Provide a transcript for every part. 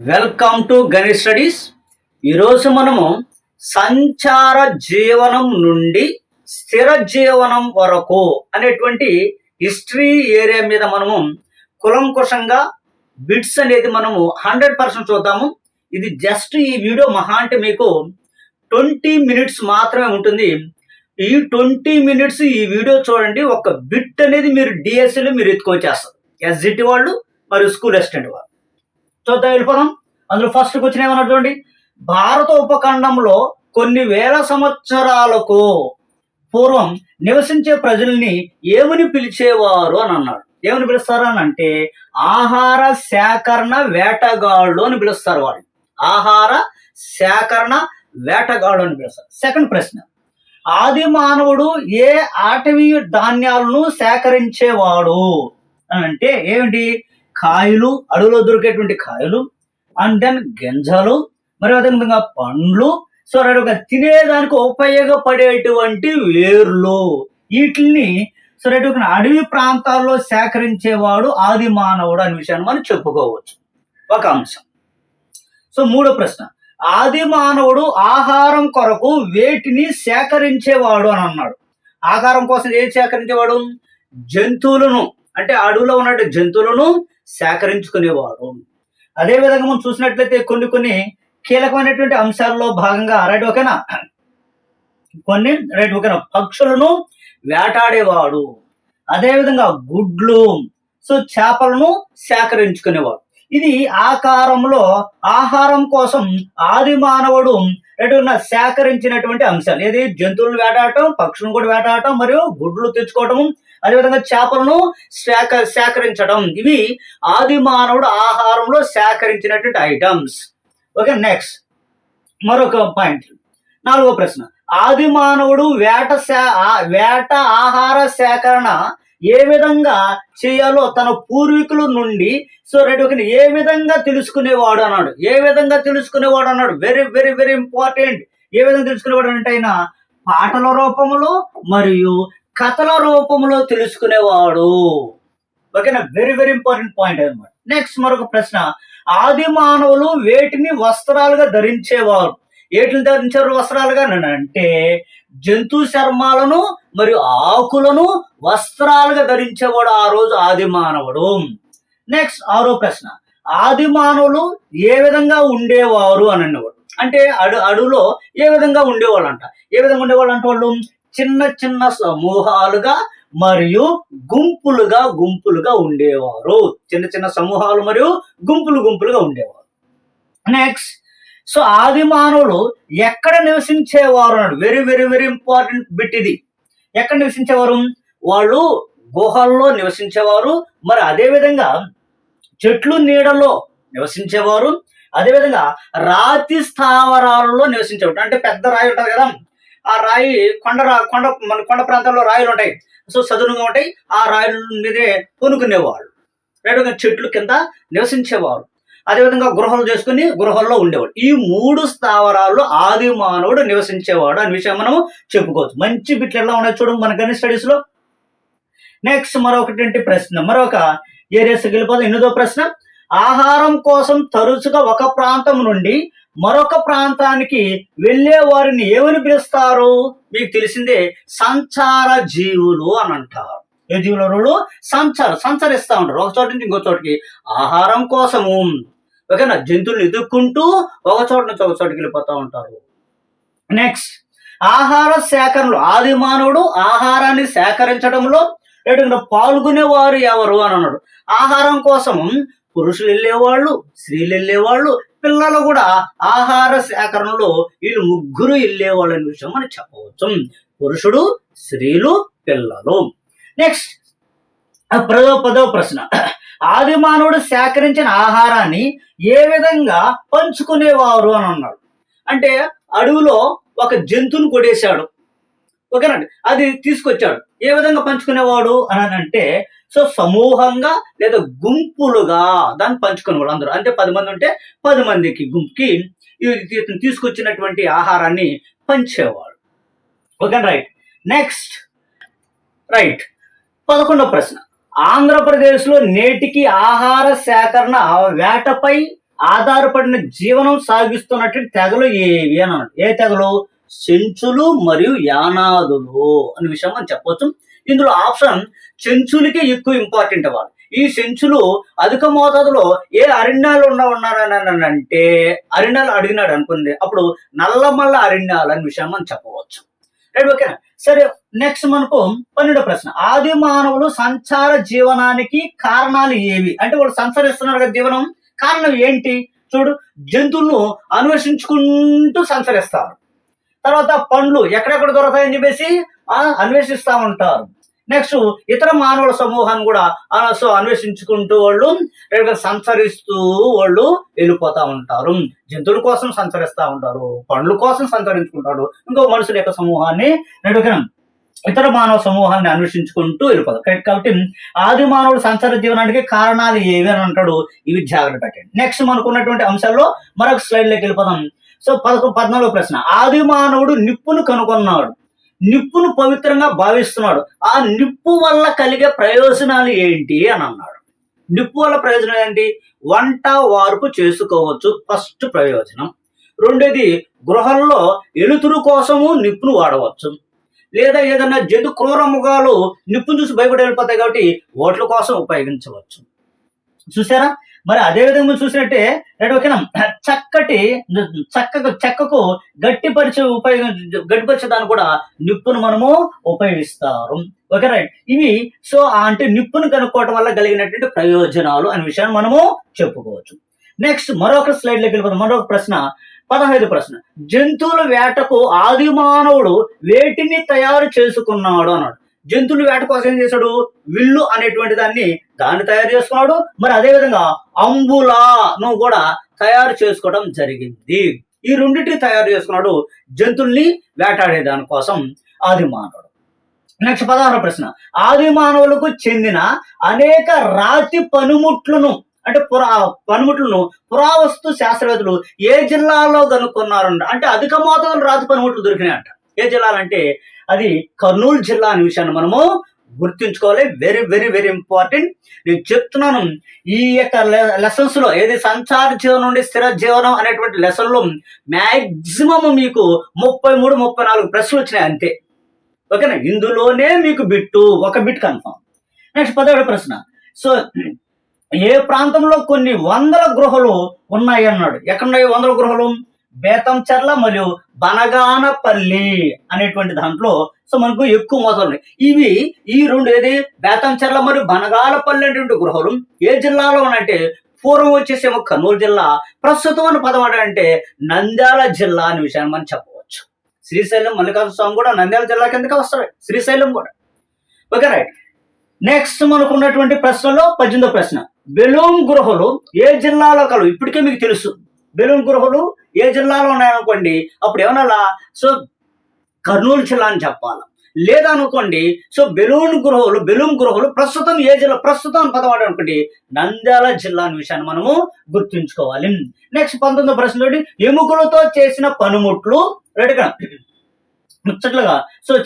Welcome to Ganesh studies. ఈరోజు మనము సంచార జీవనం నుండి స్థిర జీవనం వరకు అనేటువంటి హిస్టరీ ఏరియా మీద మనము కులంకుశంగా బిట్స్ అనేది మనము హండ్రెడ్ పర్సెంట్ చూద్దాము. ఇది జస్ట్ ఈ వీడియో మహా అంటే మీకు ట్వంటీ మినిట్స్ మాత్రమే ఉంటుంది. ఈ ట్వంటీ మినిట్స్ ఈ వీడియో చూడండి. ఒక బిట్ అనేది మీరు డిఎస్సీలో మీరు ఎత్తుకొచ్చేస్తారు ఎస్జిటి వాళ్ళు మరియు స్కూల్ అసిస్టెంట్ వాళ్ళు. చూద్దాం వెళ్ళిపోదాం అందులో ఫస్ట్ క్వశ్చన్ ఏమన్నా చూడండి భారత ఉపఖండంలో కొన్ని వేల సంవత్సరాలకు పూర్వం నివసించే ప్రజల్ని ఏమని పిలిచేవారు అని అన్నాడు ఏమని పిలుస్తారు అని అంటే ఆహార సేకరణ వేటగాళ్ళు అని పిలుస్తారు వాళ్ళు. ఆహార సేకరణ వేటగాళ్ళు అని పిలుస్తారు. సెకండ్ ప్రశ్న. ఆది మానవుడు ఏ అటవీ ధాన్యాలను సేకరించేవాడు? అని అంటే ఏమిటి? కాయలు అడవిలో దొరికేటువంటి కాయలు అండ్ దెన్ గింజలు మరి అదేవిధంగా పండ్లు. సో ఒక తినేదానికి ఉపయోగపడేటువంటి వేర్లు. వీటిని సో ఒక అడవి ప్రాంతాల్లో సేకరించేవాడు ఆది మానవుడు అనే విషయాన్ని మనం చెప్పుకోవచ్చు. ఒక అంశం. సో మూడో ప్రశ్న. ఆది మానవుడు ఆహారం కొరకు వేటిని సేకరించేవాడు అని అన్నాడు. ఆహారం కోసం ఏం సేకరించేవాడు? జంతువులను. అంటే అడవిలో ఉన్న జంతువులను సేకరించుకునేవాడు. అదే విధంగా మనం చూసినట్లయితే కొన్ని కొన్ని కీలకమైనటువంటి అంశాల్లో భాగంగా రైట్ ఓకేనా? కొన్ని రైట్ ఓకేనా? పక్షులను వేటాడేవాడు. అదేవిధంగా గుడ్లు సో చేపలను సేకరించుకునేవాడు. ఇది ఆకారంలో ఆహారం కోసం ఆది మానవుడు ఎటున్న సేకరించినటువంటి అంశాలు. ఏది? జంతువులను వేటాడటం పక్షులను కూడా వేటాడటం మరియు గుడ్లు తెచ్చుకోవటం అదేవిధంగా చేపలను సేక సేకరించడం. ఇవి ఆది మానవుడు ఆహారంలో సేకరించినటువంటి ఐటమ్స్ ఓకే నెక్స్ట్ మరొక పాయింట్ నాలుగో ప్రశ్న. ఆది మానవుడు వేట సే వేట ఆహార సేకరణ ఏ విధంగా చేయాలో తన పూర్వీకుల నుండి సో రెడ్ ఒక ఏ విధంగా తెలుసుకునేవాడు అన్నాడు. ఏ విధంగా తెలుసుకునేవాడు అన్నాడు. వెరీ వెరీ వెరీ ఇంపార్టెంట్ ఏ విధంగా తెలుసుకునేవాడు అంటే ఆయన పాటల రూపంలో మరియు కథల రూపంలో తెలుసుకునేవాడు. ఓకేనా? వెరీ వెరీ ఇంపార్టెంట్ పాయింట్ అనమాట నెక్స్ట్ మరొక ప్రశ్న. ఆది మానవులు వేటిని వస్త్రాలుగా ధరించేవారు? ఏటిని ధరించారు వస్త్రాలుగా? అంటే జంతు చర్మాలను మరియు ఆకులను వస్త్రాలుగా ధరించేవాడు ఆ రోజు ఆది మానవుడు. నెక్స్ట్ ఆరో ప్రశ్న. ఆది మానవులు ఏ విధంగా ఉండేవారు అని అన్నవాడు. అంటే అడు అడవులో ఏ విధంగా ఉండేవాళ్ళు అంట ఏ విధంగా ఉండేవాళ్ళు అంటే వాళ్ళు? చిన్న చిన్న సమూహాలుగా మరియు గుంపులుగా గుంపులుగా ఉండేవారు. చిన్న చిన్న సమూహాలు మరియు గుంపులు గుంపులుగా ఉండేవారు. నెక్స్ట్ సో ఆది మానవులు ఎక్కడ నివసించేవారు అన్నాడు. Very very very important bit ఇది. ఎక్కడ నివసించేవారు? వాళ్ళు గుహల్లో నివసించేవారు. మరి అదేవిధంగా చెట్లు నీడలో నివసించేవారు. అదేవిధంగా రాతి స్థావరాలలో నివసించేవారు. అంటే పెద్ద రాయి ఉంటుంది కదా. ఆ రాయి కొండ కొండ మన కొండ ప్రాంతాల్లో రాయిలు ఉంటాయి. సో చదునుగా ఉంటాయి. ఆ రాయిల మీదే పూనుకునేవాళ్ళు. రెండుగా చెట్లు కింద నివసించేవారు. అదేవిధంగా గృహాలు చేసుకుని గృహాల్లో ఉండేవాడు ఈ మూడు స్థావరాల్లో ఆది మానవుడు నివసించేవాడు అనే విషయం మనం చెప్పుకోవచ్చు. మంచి బిట్లు ఎలా ఉన్నాయి చూడండి మన స్టడీస్లో నెక్స్ట్ మరొకటి ప్రశ్న. మరొక ఏరియాస్ వెళ్ళిపోతే ఎనిమిదో ప్రశ్న. ఆహారం కోసం తరచుగా ఒక ప్రాంతం నుండి మరొక ప్రాంతానికి వెళ్ళే వారిని ఏమని పిలుస్తారు? మీకు తెలిసిందే సంచార జీవులు అని అంటారు. ఏ జీవులు సంచార సంచరిస్తూ ఉంటారు. ఒక చోట నుంచి ఇంకో చోటికి. ఆహారం కోసము. ఓకేనా? జంతువులు ఎదుర్కొంటూ ఒక చోట నుంచి ఒక చోటికి వెళ్ళిపోతూ ఉంటారు. నెక్స్ట్ ఆహార సేకరణలు. ఆది మానవుడు ఆహారాన్ని సేకరించడంలో ఎటుగా పాల్గొనేవారు ఎవరు అని అన్నాడు. ఆహారం కోసం పురుషులు వెళ్ళేవాళ్ళు స్త్రీలు వెళ్ళేవాళ్ళు పిల్లలు కూడా ఆహార సేకరణలో వీళ్ళు ముగ్గురు వెళ్ళేవాళ్ళు అనే విషయం మనం చెప్పవచ్చు పురుషుడు స్త్రీలు పిల్లలు. నెక్స్ట్ పదో పదో ప్రశ్న. ఆది మానవుడు సేకరించిన ఆహారాన్ని ఏ విధంగా పంచుకునేవారు అని అన్నాడు. అంటే అడవిలో ఒక జంతువును కొడేశాడు ఓకేనండి? అది తీసుకొచ్చాడు. ఏ విధంగా పంచుకునేవాడు అని అంటే సో సమూహంగా లేదా గుంపులుగా దాన్ని పంచుకునేవాడు అందరూ. అంటే పది మంది ఉంటే పది మందికి గుంపుకి తీసుకొచ్చినటువంటి ఆహారాన్ని పంచేవాడు. ఓకే రైట్ నెక్స్ట్ రైట్ పదకొండవ ప్రశ్న. ఆంధ్రప్రదేశ్లో నేటికి ఆహార సేకరణ వేటపై ఆధారపడిన జీవనం సాగిస్తున్నటువంటి తెగలు ఏవి అని అన్నాడు. ఏ తెగలు? చెంచులు మరియు యానాదులు అనే విషయం మనం చెప్పవచ్చు. ఇందులో ఆప్షన్ చెంచులకే ఎక్కువ ఇంపార్టెంట్ వాళ్ళు ఈ చెంచులు అధిక మోతాదులో ఏ అరణ్యాలు ఉన్న ఉన్నారని అంటే అరణ్యాలు అడిగినాడు అనుకుంది. అప్పుడు నల్లమల్ల అరణ్యాలు అనే విషయం మనం చెప్పవచ్చు. రైట్ ఓకేనా? సరే నెక్స్ట్ మనకు పన్నెండో ప్రశ్న. ఆది మానవులు సంచార జీవనానికి కారణాలు ఏవి? అంటే వాళ్ళు సంచరిస్తున్నారు కదా జీవనం. కారణం ఏంటి? చూడు జంతువులను అన్వేషించుకుంటూ సంచరిస్తారు. తర్వాత పండ్లు ఎక్కడెక్కడ దొరుకుతాయని చెప్పేసి ఆ, అన్వేషిస్తా ఉంటారు. నెక్స్ట్ ఇతర మానవుల సమూహాన్ని కూడా సో అన్వేషించుకుంటూ వాళ్ళు సంచరిస్తూ వాళ్ళు వెళ్ళిపోతా ఉంటారు. జంతువుల కోసం సంచరిస్తా ఉంటారు పండ్ల కోసం సంచరించుకుంటాడు ఇంకో మనుషుల యొక్క సమూహాన్ని రేపు ఇతర మానవ సమూహాన్ని అన్వేషించుకుంటూ వెళ్ళిపోతారు. కరెక్ట్ కాబట్టి ఆది మానవుడు సంచార జీవనానికి కారణాలు ఏవి అని అంటాడు ఇవి జాగ్రత్త పెట్టండి. నెక్స్ట్ మనకున్నటువంటి అంశాల్లో మరొక స్లైడ్లోకి వెళ్ళిపోదాం. సో పదకొ పద్నాలుగో ప్రశ్న. ఆది మానవుడు నిప్పును కనుగొన్నాడు. నిప్పును పవిత్రంగా భావిస్తున్నాడు. ఆ నిప్పు వల్ల కలిగే ప్రయోజనాలు ఏంటి అని అన్నాడు. నిప్పు వల్ల ప్రయోజనం ఏంటి? వంట వార్పు చేసుకోవచ్చు. ఫస్ట్ ప్రయోజనం. రెండోది గృహంలో ఎలుతురు కోసము నిప్పును వాడవచ్చు. లేదా ఏదైనా జంతు క్రూర ముఖాలు నిప్పును చూసి భయపడి వెళ్ళిపోతాయి కాబట్టి ఓట్ల కోసం ఉపయోగించవచ్చు. చూసారా? మరి అదే విధంగా చూసినట్టే రైట్ ఓకేనా? చక్కటి చక్కకు చెక్కకు గట్టిపరిచే ఉపయోగం గట్టిపరిచేదాన్ని కూడా నిప్పును మనము ఉపయోగిస్తారు. ఓకే రైట్ ఇవి సో అంటే నిప్పును కనుక్కోవటం వల్ల కలిగినటువంటి ప్రయోజనాలు అనే విషయాన్ని మనము చెప్పుకోవచ్చు. నెక్స్ట్ మరొక స్లైడ్లోకి వెళ్ళిపోతాం మరొక ప్రశ్న. పదహైదు ప్రశ్న. జంతువుల వేటకు ఆది మానవుడు వేటిని తయారు చేసుకున్నాడు అన్నాడు. జంతువులు వేట కోసం ఏం చేశాడు? విల్లు అనేటువంటి దాన్ని దాన్ని తయారు చేసుకున్నాడు. మరి అదే విధంగా అంబులాను కూడా తయారు చేసుకోవడం జరిగింది. ఈ రెండింటిని తయారు చేసుకున్నాడు జంతువుల్ని వేటాడే దానికోసం ఆది మానవుడు. నెక్స్ట్ పదహారు ప్రశ్న. ఆది మానవులకు చెందిన అనేక రాతి పనిముట్లను అంటే పురా పనిముట్లను పురావస్తు శాస్త్రవేత్తలు ఏ జిల్లాలో కనుక్కున్నారంట? అంటే అధిక మోతాదులో రాతి పనిముట్లు దొరికినాయంట. ఏ జిల్లాలంటే అది కర్నూలు జిల్లా అనే విషయాన్ని మనము గుర్తుంచుకోవాలి. వెరీ వెరీ వెరీ ఇంపార్టెంట్ నేను చెప్తున్నాను ఈ యొక్క లెసన్స్లో ఏది సంచార జీవనం నుండి స్థిర జీవనం అనేటువంటి లెసన్లో మీకు ముప్పై మూడు ముప్పై నాలుగు ప్రశ్నలు వచ్చినాయి అంతే. ఓకేనా? ఇందులోనే మీకు బిట్టు ఒక బిట్ కన్ఫామ్ నెక్స్ట్ పదహాడు ప్రశ్న. సో ఏ ప్రాంతంలో కొన్ని వందల గృహలు ఉన్నాయి అన్నాడు. ఎక్కడున్నాయి వందల గృహలు? బేతంచెర్ల మరియు బనగానపల్లి అనేటువంటి దాంట్లో సో మనకు ఎక్కువ మొదలు ఉన్నాయి. ఇవి ఈ రెండు ఏది? బేతంచెర్ల మరియు బనగానపల్లి అనేటువంటి గృహలు ఏ జిల్లాలో ఉన్నాయంటే పూర్వం వచ్చేసేమో కర్నూలు జిల్లా ప్రస్తుతం అని పదం అంటే నంద్యాల జిల్లా అనే విషయాన్ని మనం చెప్పవచ్చు. శ్రీశైలం మల్లికార్జున స్వామి కూడా నంద్యాల జిల్లా కిందకి వస్తాడు. శ్రీశైలం కూడా. Okay right. నెక్స్ట్ మనకు ఉన్నటువంటి ప్రశ్నలో పద్దెనిమిదో ప్రశ్న. బెలూన్ గృహలు ఏ జిల్లాలో కలవు? ఇప్పటికే మీకు తెలుసు. బెలూన్ గృహలు ఏ జిల్లాలో ఉన్నాయనుకోండి అప్పుడు ఏమన్నా సో కర్నూలు జిల్లా అని చెప్పాలి. లేదనుకోండి సో బెలూన్ గృహలు బెలూన్ గృహలు ప్రస్తుతం ఏ జిల్లా ప్రస్తుతం పదవాడు అనుకోండి నంద్యాల జిల్లా అనే విషయాన్ని మనము గుర్తుంచుకోవాలి. నెక్స్ట్ పంతొమ్మిదో ప్రశ్న ఎముకలతో చేసిన పనిముట్లు రెడీగా? ముచ్చట్లుగా? సో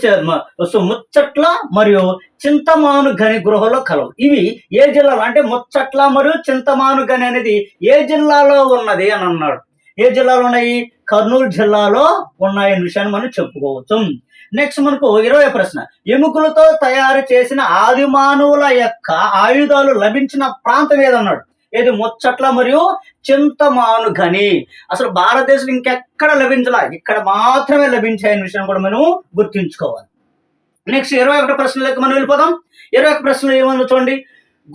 సో ముచ్చట్ల మరియు చింతమాను గని గృహలో కలవు. ఇవి ఏ జిల్లాలో? అంటే ముచ్చట్ల మరియు చింతమాను గని అనేది ఏ జిల్లాలో ఉన్నది అని అన్నాడు ఏ జిల్లాలో ఉన్నాయి? కర్నూలు జిల్లాలో ఉన్నాయి అనే విషయాన్ని మనం చెప్పుకోవచ్చు. నెక్స్ట్ మనకు ఇరవై ప్రశ్న. ఎముకలతో తయారు చేసిన ఆది మానవుల యొక్క ఆయుధాలు లభించిన ప్రాంతం ఏదన్నాడు? ఏది? ముచ్చట్ల మరియు చింతమాను గని అసలు భారతదేశం ఇంకెక్కడ లభించలా? ఇక్కడ మాత్రమే లభించాయని విషయం కూడా మనం గుర్తుంచుకోవాలి. నెక్స్ట్ ఇరవై ఒకటి ప్రశ్నలకు మనం వెళ్ళిపోదాం. ఇరవై ఒక ప్రశ్నలు ఏమన్నా చూడండి.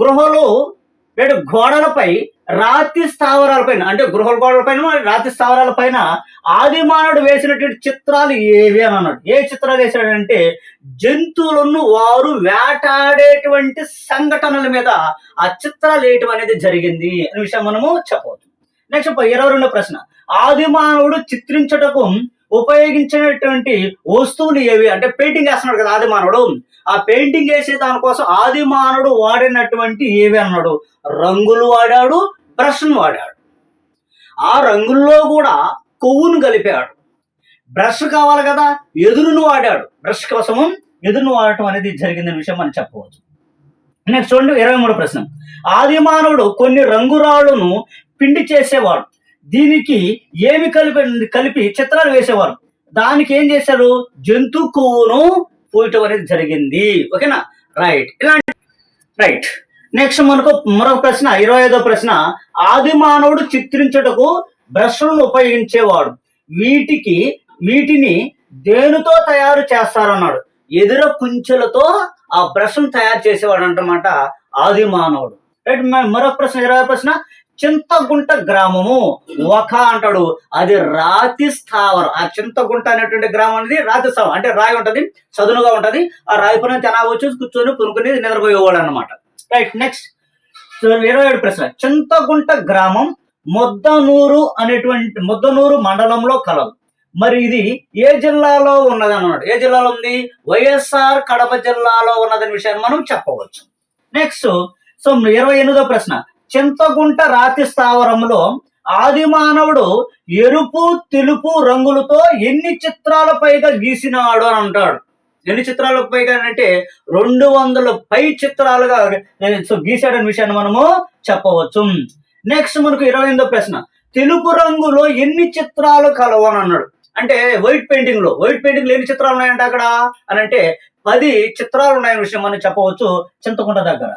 గృహలు వేడు గోడలపై రాతి స్థావరాలపైన అంటే గృహ గోడలపైన రాతి స్థావరాలపైన ఆది మానవుడు వేసినటువంటి చిత్రాలు ఏవి అని అన్నాడు. ఏ చిత్రాలు వేసాడంటే జంతువులను వారు వేటాడేటువంటి సంఘటనల మీద ఆ చిత్రాలు వేయటం అనేది జరిగింది అనే విషయం మనము చెప్పవచ్చు. నెక్స్ట్ ఇరవై రెండో ప్రశ్న. ఆది మానవుడు చిత్రించటకు ఉపయోగించినటువంటి వస్తువులు ఏవి? అంటే పెయింటింగ్ వేస్తున్నాడు కదా ఆది మానవుడు ఆ పెయింటింగ్ వేసే దానికోసం ఆది మానవుడు వాడినటువంటి ఏవి అన్నాడు? రంగులు వాడాడు బ్రష్ను వాడాడు. ఆ రంగుల్లో కూడా కొవ్వును కలిపాడు. బ్రష్ కావాలి కదా ఎదురును వాడాడు. బ్రష్ కోసము ఎదురును వాడటం అనేది జరిగిన విషయం మనం చెప్పవచ్చు. నెక్స్ట్ చూడండి ఇరవై మూడు ప్రశ్న. ఆది మానవుడు కొన్ని రంగురాళ్ళను పిండి చేసేవాడు. దీనికి ఏమి కలిపి కలిపి చిత్రాలు వేసేవారు? దానికి ఏం చేశారు? జంతు కొవ్వును పోయటం అనేది జరిగింది. ఓకేనా? రైట్. ఇలాంటి రైట్. నెక్స్ట్ మనకు మరొక ప్రశ్న ఇరవై ఐదో ప్రశ్న. ఆది మానవుడు చిత్రించుటకు బ్రష్లను ఉపయోగించేవాడు. వీటికి వీటిని దేనితో తయారు చేస్తారన్నాడు? ఎదుర కుంచెలతో ఆ బ్రష్ను తయారు చేసేవాడు అంటమాట ఆది మానవుడు. రైట్ మరొక ప్రశ్న ఇరవై ప్రశ్న. చింతగుంట గ్రామము. ఒక అంటాడు. అది రాతి స్థావరం. ఆ చింతగుంట అనేటువంటి గ్రామం అనేది రాతి స్థావరం. అంటే రాయి ఉంటది చదునుగా ఉంటది. ఆ రాయి పైన జనాభా వచ్చి కూర్చొని కొనుక్కుని నిద్రపోయేవాడు అనమాట రైట్ నెక్స్ట్. ఇరవై ఏడు ప్రశ్న. చింతగుంట గ్రామం మొద్దనూరు అనేటువంటి ముద్దనూరు మండలంలో కలదు. మరి ఇది ఏ జిల్లాలో ఉన్నది అన్నాడు ఏ జిల్లాలో ఉంది? వైఎస్ఆర్ కడప జిల్లాలో ఉన్నదని విషయాన్ని మనం చెప్పవచ్చు. నెక్స్ట్. సో ఇరవై ఎనిమిదో ప్రశ్న. చింతగుంట రాతి స్థావరంలో ఆది మానవుడు ఎరుపు తెలుపు రంగులతో ఎన్ని చిత్రాల పైగా గీసినాడు అని అంటాడు. ఎన్ని చిత్రాల పైగా అంటే రెండు వందల పై చిత్రాలుగా సో గీసాడని విషయాన్ని మనము చెప్పవచ్చు. నెక్స్ట్ మనకు ఇరవై ఎనిమిదో ప్రశ్న. తెలుపు రంగులో ఎన్ని చిత్రాలు కలవు అని అన్నాడు. అంటే వైట్ పెయింటింగ్లో. వైట్ పెయింటింగ్లో ఎన్ని చిత్రాలు ఉన్నాయంటే అక్కడ? అని అంటే పది చిత్రాలు ఉన్నాయని విషయం మనం చెప్పవచ్చు చింతకుంట దగ్గర.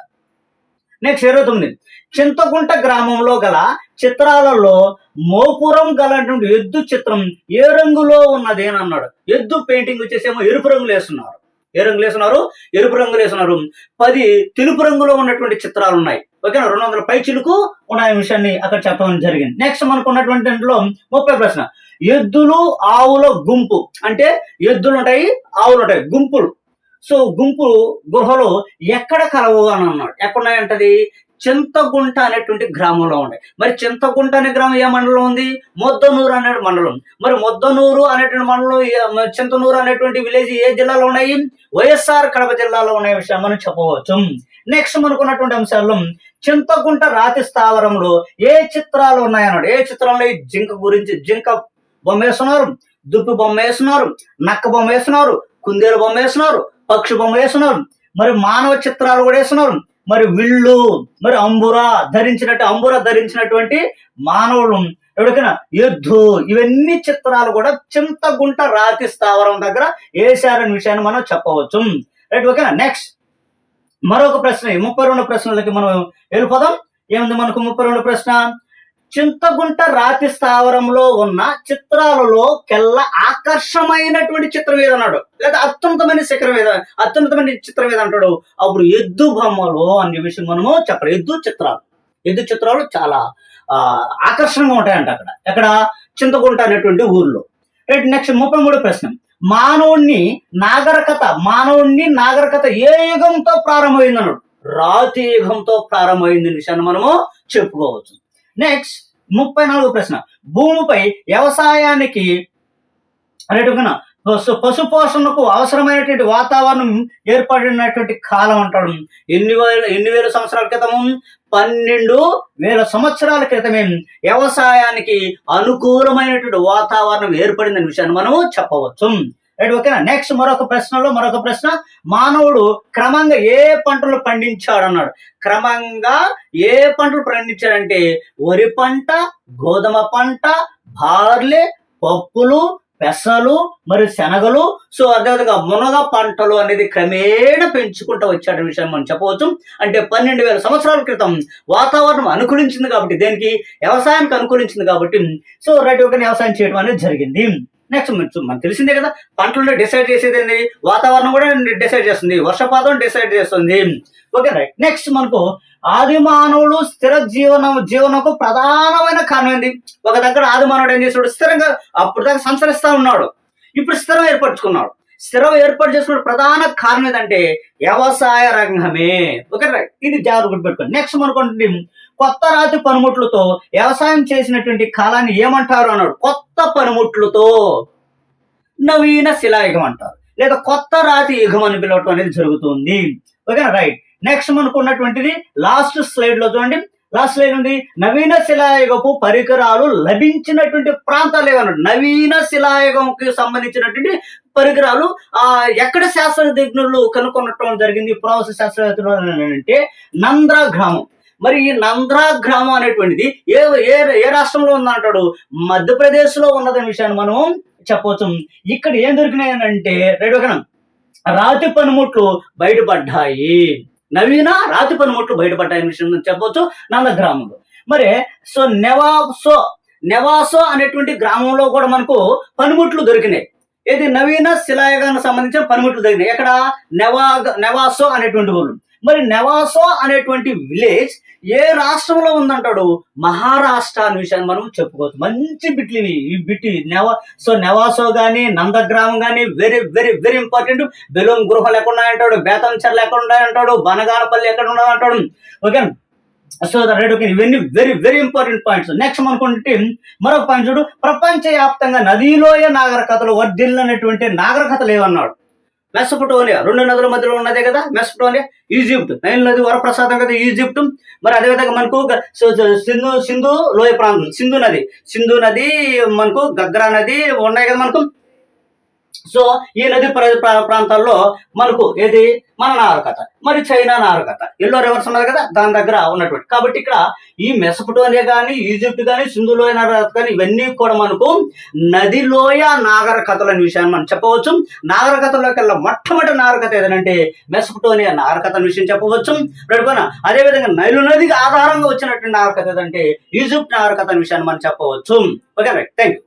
నెక్స్ట్ ఇరవై తొమ్మిది. చింతకుంట గ్రామంలో గల చిత్రాలలో మోపురం గలటువంటి ఎద్దు చిత్రం ఏ రంగులో ఉన్నది అని అన్నాడు. ఎద్దు పెయింటింగ్ వచ్చేసేమో ఎరుపు రంగులు వేస్తున్నారు. ఏ రంగులు వేస్తున్నారు? ఎరుపు రంగులు వేస్తున్నారు. పది తెలుపు రంగులో ఉన్నటువంటి చిత్రాలు ఉన్నాయి. ఓకేనా? రెండు వందల పై చిలుకు ఉన్న విషయాన్ని అక్కడ చెప్పడం జరిగింది. నెక్స్ట్ మనకు ఉన్నటువంటి దాంట్లో ముప్పై ప్రశ్న. ఎద్దులు ఆవుల గుంపు. అంటే ఎద్దులు ఉంటాయి ఆవులు ఉంటాయి. గుంపులు. సో గుంపు గుహలో ఎక్కడ కలవు అని అన్నాడు. ఎక్కడున్నాయంటది? చింతగుంట అనేటువంటి గ్రామంలో ఉన్నాయి మరి చింతగుంట అనే గ్రామం ఏ మండలం ఉంది? మొద్దనూరు అనే మండలం మరి మొద్దనూరు అనేటువంటి మండలం చింతనూరు అనేటువంటి విలేజ్ ఏ జిల్లాలో ఉన్నాయి? వైఎస్ఆర్ కడప జిల్లాలో ఉన్న విషయం మనం చెప్పవచ్చు. నెక్స్ట్ మనకున్నటువంటి అంశాల్లో చింతగుంట రాతి స్థావరంలో ఏ చిత్రాలు ఉన్నాయన్నాడు ఏ చిత్రంలో ఈ జింక గురించి జింక బొమ్మ వేస్తున్నారు దుప్పి బొమ్మ వేస్తున్నారు నక్క బొమ్మ వేస్తున్నారు కుందేలు బొమ్మ వేస్తున్నారు పక్షి బొమ్మ వేస్తున్నారు మరి మానవ చిత్రాలు కూడా వేస్తున్నారు మరి విల్లు మరి అంబురా ధరించినట్టు అంబురా ధరించినటువంటి మానవులు. ఎవరికైనా ఎద్దు ఇవన్నీ చిత్రాలు కూడా చింతగుంట రాతి స్థావరం దగ్గర వేశారనే విషయాన్ని మనం చెప్పవచ్చు. రైట్ ఓకేనా? నెక్స్ట్ మరొక ప్రశ్న ముప్పై రెండు ప్రశ్నలకి మనం వెళ్ళిపోదాం. ఏముంది మనకు ముప్పై రెండు ప్రశ్న? చింతగుంట రాతి స్థావరంలో ఉన్న చిత్రాలలో కెల్ల ఆకర్షమైనటువంటి చిత్రం ఏదన్నాడు లేదా అత్యున్నతమైన శిఖరం ఏద అత్యున్నతమైన చిత్రం ఏదంటాడు అప్పుడు ఎద్దు బొమ్మలు అనే విషయం మనము చెప్పరు ఎద్దు చిత్రాలు. ఎద్దు చిత్రాలు చాలా ఆకర్షణగా ఉంటాయంట అక్కడ. ఎక్కడ? చింతగుంట అనేటువంటి ఊర్లో. రైట్ నెక్స్ట్ ముప్పై మూడు ప్రశ్న. మానవుణ్ణి నాగరికత మానవుణ్ణి నాగరికత ఏ యుగంతో ప్రారంభమైంది అన్నాడు రాతి యుగంతో ప్రారంభమైంది విషయాన్ని మనము చెప్పుకోవచ్చు. నెక్స్ట్ ముప్పై నాలుగు ప్రశ్న. భూమిపై వ్యవసాయానికి అనేటుగా పశు పశు పోషణకు అవసరమైనటువంటి వాతావరణం ఏర్పడినటువంటి కాలం అంటాడు. ఎన్ని వేల ఎన్ని వేల సంవత్సరాల క్రితము? పన్నెండు వేల సంవత్సరాల క్రితమే వ్యవసాయానికి అనుకూలమైనటువంటి వాతావరణం ఏర్పడిందనే విషయాన్ని మనము చెప్పవచ్చు. రైట్ ఓకేనా? నెక్స్ట్ మరొక ప్రశ్నలో మరొక ప్రశ్న. మానవుడు క్రమంగా ఏ పంటలు పండించాడు అన్నాడు క్రమంగా ఏ పంటలు పండించాడంటే వరి పంట గోధుమ పంట బార్లీ పప్పులు పెసలు మరి శనగలు. సో అదేవిధంగా మునగ పంటలు అనేది క్రమేణ పెంచుకుంటూ వచ్చాడు విషయం మనం చెప్పవచ్చు. అంటే పన్నెండు వేల సంవత్సరాల క్రితం వాతావరణం అనుకూలించింది కాబట్టి దేనికి? వ్యవసాయానికి అనుకూలించింది కాబట్టి. సో రైట్ ఒక వ్యవసాయం చేయడం అనేది జరిగింది. నెక్స్ట్ మనకు తెలిసిందే కదా పంటలను డిసైడ్ చేసేది ఏంది? వాతావరణం కూడా డిసైడ్ చేస్తుంది వర్షపాతం డిసైడ్ చేస్తుంది. ఓకే రైట్ నెక్స్ట్ మనకు ఆది మానవుడు స్థిర జీవనం జీవనకు ప్రధానమైన కారణం ఏంది? ఒక దగ్గర ఆది మానవుడు ఏం చేసాడు స్థిరంగా అప్పుడు దాకా సంచరిస్తా ఉన్నాడు. ఇప్పుడు స్థిరం ఏర్పరచుకున్నాడు. స్థిరం ఏర్పాటు చేసుకున్న ప్రధాన కారణం ఏంటంటే వ్యవసాయ రంగమే. ఓకే రైట్ ఇది జాగ్రత్త గుర్తుపెట్టుకోండి. నెక్స్ట్ మనకుంటుంది కొత్త రాతి పనిముట్లతో వ్యవసాయం చేసినటువంటి కాలాన్ని ఏమంటారు అన్నాడు? కొత్త పనిముట్లతో. నవీన శిలాయుగం అంటారు. లేదా కొత్త రాతి యుగం అని పిలవటం అనేది జరుగుతుంది. ఓకేనా? రైట్. నెక్స్ట్ మనకు ఉన్నటువంటిది లాస్ట్ స్లైడ్లో చూడండి. లాస్ట్ స్లైడ్ ఉంది. నవీన శిలాయుగపు పరికరాలు లభించినటువంటి ప్రాంతాలు ఏమన్నాడు నవీన శిలాయుగంకి సంబంధించినటువంటి పరికరాలు ఆ ఎక్కడ శాస్త్రజ్ఞులు కనుగొనటం జరిగింది? పురావస్తు శాస్త్రవేత్తలు అంటే నంద్ర గ్రామం. మరి ఈ నంద్రా గ్రామం అనేటువంటిది ఏ ఏ ఏ రాష్ట్రంలో ఉందంటాడు? మధ్యప్రదేశ్లో ఉన్నదనే విషయాన్ని మనం చెప్పవచ్చు. ఇక్కడ ఏం దొరికినాయి అని అంటే రాతి పనిముట్లు బయటపడ్డాయి. నవీన రాతి పనిముట్లు బయటపడ్డాయి విషయం చెప్పవచ్చు నంద గ్రామంలో. మరి సో నెవాసో నెవాసో అనేటువంటి గ్రామంలో కూడా మనకు పనిముట్లు దొరికినాయి. ఇది నవీన శిలాయుగానికి సంబంధించిన పనిముట్లు దొరికినాయి. ఎక్కడ? నెవా నెవాసో అనేటువంటి ఊళ్ళు మరి నెవాసో అనేటువంటి విలేజ్ ఏ రాష్ట్రంలో ఉందంటాడు? మహారాష్ట్ర అనే విషయాన్ని మనం చెప్పుకోవచ్చు. మంచి బిట్లు ఇవి. ఈ బిట్ నెవా సో నెవాసో గానీ నందగ్రామం గానీ వెరీ వెరీ వెరీ ఇంపార్టెంట్. బెలూన్ గృహాలు ఎక్కడ ఉన్నాయంటాడు బేతంచర్లు ఎక్కడ ఉన్నాయంటాడు బనగానపల్లి ఎక్కడ ఉన్నాయంటాడు ఓకే సో రైట్ ఓకే. ఇవన్నీ very very important points. Next మనకుంటే మరొక పాయింట్ చూడు. ప్రపంచవ్యాప్తంగా నదిలోయ నాగరికతలు వర్ధిల్లినటువంటి నాగరికతలు ఏమన్నాడు మెసపటోనియా రెండు నదుల మధ్యలో ఉన్నదే కదా మెసపటోనియా ఈజిప్ట్. నైల్ నది వరప్రసాదం కదా ఈజిప్ట్. మరి అదేవిధంగా మనకు సింధు సింధు లోయ ప్రాంతం సింధు నది. సింధు నది మనకు గగ్రా నది ఉన్నాయి కదా మనకు. సో ఈ నది ప్ర- ప్రాంతాల్లో మనకు ఏది? మన నాగరికత మరి చైనా నాగరికత ఎల్లో రివర్స్ ఉన్నది కదా దాని దగ్గర ఉన్నటువంటి. కాబట్టి ఇక్కడ ఈ మెసపటోనియా కానీ ఈజిప్ట్ కానీ సింధులోయ నాగరికత కానీ ఇవన్నీ కూడా మనకు నదిలోయ నాగరికతలు అనే విషయాన్ని మనం చెప్పవచ్చు. నాగరికతలోకెల్లా మొట్టమొదటి నాగరికత ఏదంటే మెసపటోనియా నాగరికత అనే విషయం చెప్పవచ్చు. అదే అదేవిధంగా నైలు నదికి ఆధారంగా వచ్చినటువంటి నాగరికత ఏదంటే ఈజిప్ట్ నాగరికత అనే విషయాన్ని మనం చెప్పవచ్చు. Okay right thank you